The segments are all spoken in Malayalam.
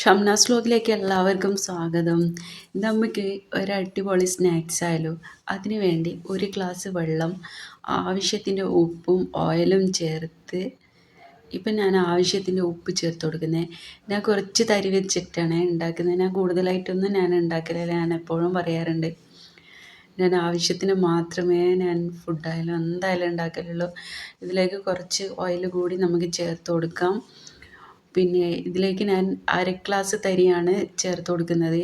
ഷംനാസ് സ്ലോഗിലേക്ക് എല്ലാവർക്കും സ്വാഗതം. നമുക്ക് ഒരു അടിപൊളി സ്നാക്സ് ആയാലും അതിനുവേണ്ടി ഒരു ഗ്ലാസ് വെള്ളം ആവശ്യത്തിന്റെ ഉപ്പും ഓയിലും ചേർത്ത് ഇപ്പം ഞാൻ ആവശ്യത്തിന്റെ ഉപ്പ് ചേർത്ത് കൊടുക്കുന്നത് ഞാൻ കുറച്ച് തരി വെച്ചിട്ടാണ് ഉണ്ടാക്കുന്നത്. ഞാൻ കൂടുതലായിട്ടൊന്നും ഞാൻ ഉണ്ടാക്കലില്ല. ഞാൻ എപ്പോഴും പറയാറുണ്ട് ഞാൻ ആവശ്യത്തിന് മാത്രമേ ഞാൻ ഫുഡായാലും എന്തായാലും ഉണ്ടാക്കലുള്ളൂ. ഇതിലേക്ക് കുറച്ച് ഓയിൽ കൂടി നമുക്ക് ചേർത്ത് കൊടുക്കാം. പിന്നെ ഇതിലേക്ക് ഞാൻ അര ഗ്ലാസ് തരിയാണ് ചേർത്ത് കൊടുക്കുന്നത്.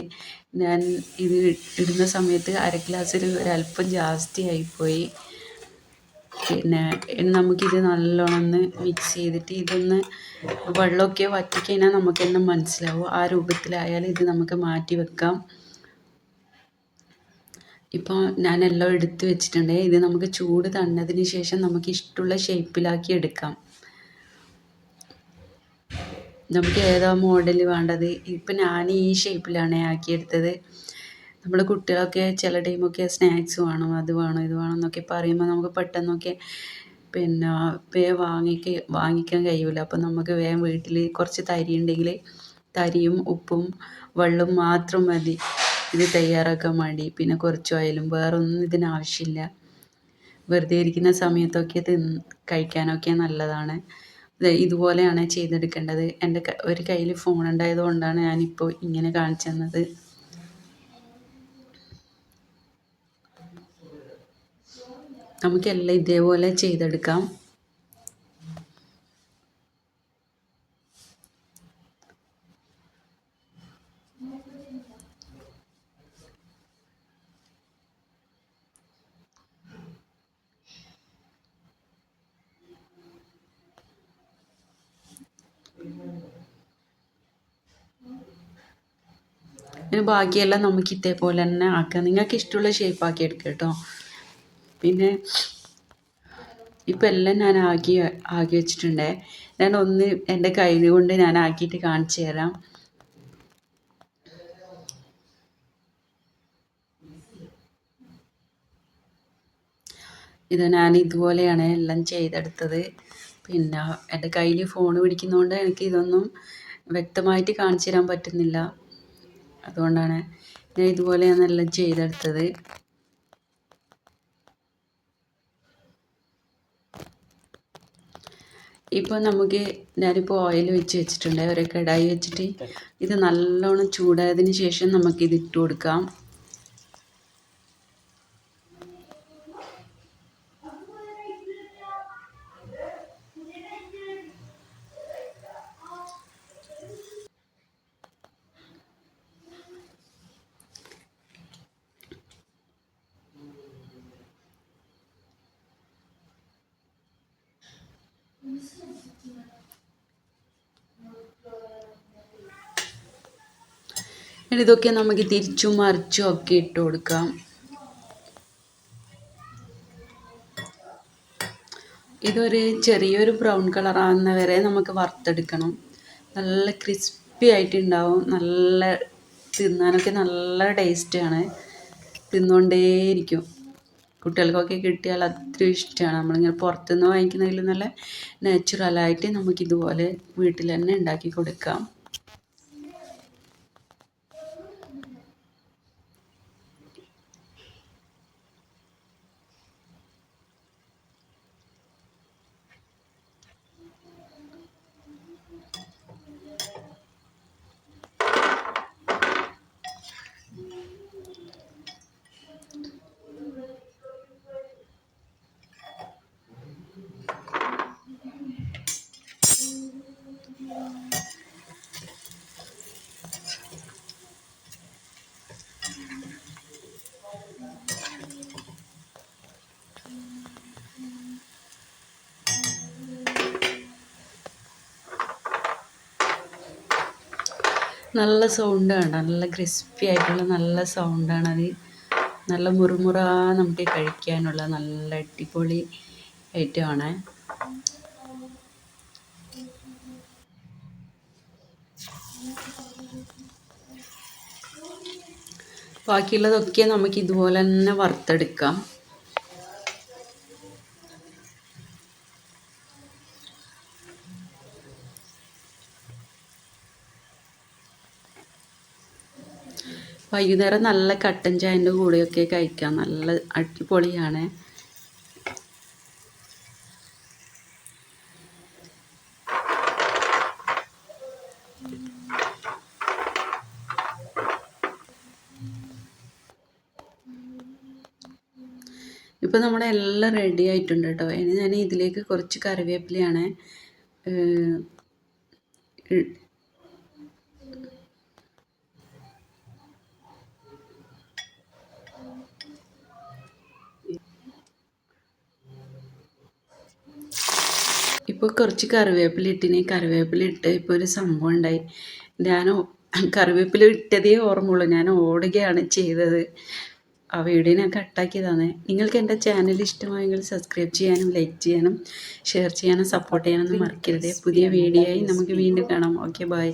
ഞാൻ ഇത് ഇടുന്ന സമയത്ത് അര ഗ്ലാസ്സിൽ ഒരല്പം ജാസ്തിയായിപ്പോയി. പിന്നെ നമുക്കിത് നല്ലോണം മിക്സ് ചെയ്തിട്ട് ഇതൊന്ന് വെള്ളമൊക്കെ വറ്റിക്കഴിഞ്ഞാൽ നമുക്ക് തന്നെ മനസ്സിലാവും. ആ രൂപത്തിലായാൽ ഇത് നമുക്ക് മാറ്റി വെക്കാം. ഇപ്പോൾ ഞാൻ എല്ലാം എടുത്ത് വെച്ചിട്ടുണ്ട്. ഇത് നമുക്ക് ചൂട് തന്നതിന് ശേഷം നമുക്ക് ഇഷ്ടമുള്ള ഷേപ്പിലാക്കി എടുക്കാം. നമുക്ക് ഏതോ മോഡൽ വേണ്ടത്? ഇപ്പം ഞാൻ ഈ ഷേപ്പിലാണ് ആക്കിയെടുത്തത്. നമ്മൾ കുട്ടികളൊക്കെ ചില ടൈമൊക്കെ സ്നാക്സ് വേണം അത് വേണം ഇത് വേണം എന്നൊക്കെ പറയുമ്പോൾ നമുക്ക് പെട്ടെന്നൊക്കെ പിന്നെ പേ വാങ്ങിക്ക വാങ്ങിക്കാൻ കഴിയില്ല അപ്പം നമുക്ക് വേഗം വീട്ടിൽ കുറച്ച് തരി ഉണ്ടെങ്കിൽ തരിയും ഉപ്പും വെള്ളവും മാത്രം മതി. ഇത് തയ്യാറാക്കാൻ വേണ്ടി. പിന്നെ കുറച്ച് ഓയിലും വേറെ ഒന്നും ഇതിന് ആവശ്യമില്ല. വെറുതെ ഇരിക്കുന്ന സമയത്തൊക്കെ തിന്ന് കഴിക്കാനൊക്കെ നല്ലതാണ്. ഇതുപോലെയാണ് ചെയ്തെടുക്കേണ്ടത്. എന്റെ ഒരു കയ്യിൽ ഫോൺ ഉണ്ടായത് കൊണ്ടാണ് ഞാനിപ്പോൾ ഇങ്ങനെ കാണിച്ചു തന്നത് നമുക്കെല്ലാം ഇതേപോലെ ചെയ്തെടുക്കാം. ഇനി ബാക്കിയെല്ലാം നമുക്ക് ഇതേപോലെ തന്നെ ആക്കാം. നിങ്ങൾക്ക് ഇഷ്ടമുള്ള ഷേപ്പ് ആക്കി എടുക്കുക കേട്ടോ പിന്നെ ഇപ്പം എല്ലാം ഞാൻ ആക്കി ആക്കി വെച്ചിട്ടുണ്ട്. ഞാൻ ഒന്ന് എന്റെ കയ്യിൽ കൊണ്ട് ഞാൻ ആക്കിയിട്ട് കാണിച്ചു തരാം. ഇത് ഞാൻ ഇതുപോലെയാണ് എല്ലാം ചെയ്തെടുത്തത്. പിന്നെ എന്റെ കയ്യിൽ ഫോൺ പിടിക്കുന്നതുകൊണ്ട് എനിക്ക് ഇതൊന്നും വ്യക്തമായിട്ട് കാണിച്ചു തരാൻ പറ്റുന്നില്ല. അതുകൊണ്ടാണ് ഞാൻ ഇതുപോലെ എല്ലാം ചെയ്തെടുത്തത്. ഇപ്പോൾ നമുക്ക് ഞാനിപ്പോൾ ഓയിൽ വെച്ച് വെച്ചിട്ടുണ്ട് ഒരു കടായി വെച്ചിട്ട്. ഇത് നല്ലോണം ചൂടായതിന് ശേഷം നമുക്കിത് ഇട്ട് കൊടുക്കാം. ഇതൊക്കെ നമുക്ക് തിരിച്ചും മറിച്ചും ഒക്കെ ഇട്ട് കൊടുക്കാം. ഇതൊരു ചെറിയൊരു ബ്രൗൺ കളർ ആകുന്ന വരെ നമുക്ക് വറുത്തെടുക്കണം. നല്ല ക്രിസ്പി ആയിട്ടുണ്ടാവും നല്ല തിന്നാനൊക്കെ നല്ല ടേസ്റ്റാണ് തിന്നുകൊണ്ടേയിരിക്കും കുട്ടികൾക്കൊക്കെ കിട്ടിയാൽ അത്രയും ഇഷ്ടമാണ്. നമ്മളിങ്ങനെ പുറത്തുനിന്ന് വാങ്ങിക്കുന്നതിൽ നല്ല നാച്ചുറലായിട്ട് നമുക്കിതുപോലെ വീട്ടിൽ തന്നെ ഉണ്ടാക്കി കൊടുക്കാം. നല്ല സൗണ്ടാണ് നല്ല ക്രിസ്പി ആയിട്ടുള്ള നല്ല സൗണ്ടാണ് അത് നല്ല മുറുമുറ നമുക്ക് കഴിക്കാനുള്ള നല്ല അടിപൊളി ഐറ്റമാണ്. ബാക്കിയുള്ളതൊക്കെ നമുക്ക് ഇതുപോലെ തന്നെ വറുത്തെടുക്കാം. വൈകുന്നേരം നല്ല കട്ടൻ ചായന്റെ കൂടെയൊക്കെ കഴിക്കാം. നല്ല അടിപൊളിയാണ്. ഇപ്പോൾ നമ്മുടെ എല്ലാം റെഡി ആയിട്ടുണ്ട് കേട്ടോ. ഇനി ഞാൻ ഇതിലേക്ക് കുറച്ച് കറിവേപ്പിലയാണ് ഇപ്പോൾ കുറച്ച് കറിവേപ്പില ഇട്ടിന്. കറിവേപ്പില ഇട്ട് ഇപ്പോൾ ഒരു സംഭവം ഉണ്ടായി. ഞാൻ കറിവേപ്പില ഇട്ടതേ ഓർമ്മയുള്ളൂ. ഞാൻ ഓടുകയാണ് ചെയ്തത്. ആ വീഡിയോ ഞാൻ കട്ടാക്കിയതാണ്. നിങ്ങൾക്ക് എന്റെ ചാനൽ ഇഷ്ടമായെങ്കിൽ സബ്സ്ക്രൈബ് ചെയ്യാനും ലൈക്ക് ചെയ്യാനും ഷെയർ ചെയ്യാനും സപ്പോർട്ട് ചെയ്യാനൊന്നും മറക്കരുത്. പുതിയ വീഡിയോ ആയി നമുക്ക് വീണ്ടും കാണാം. Okay bye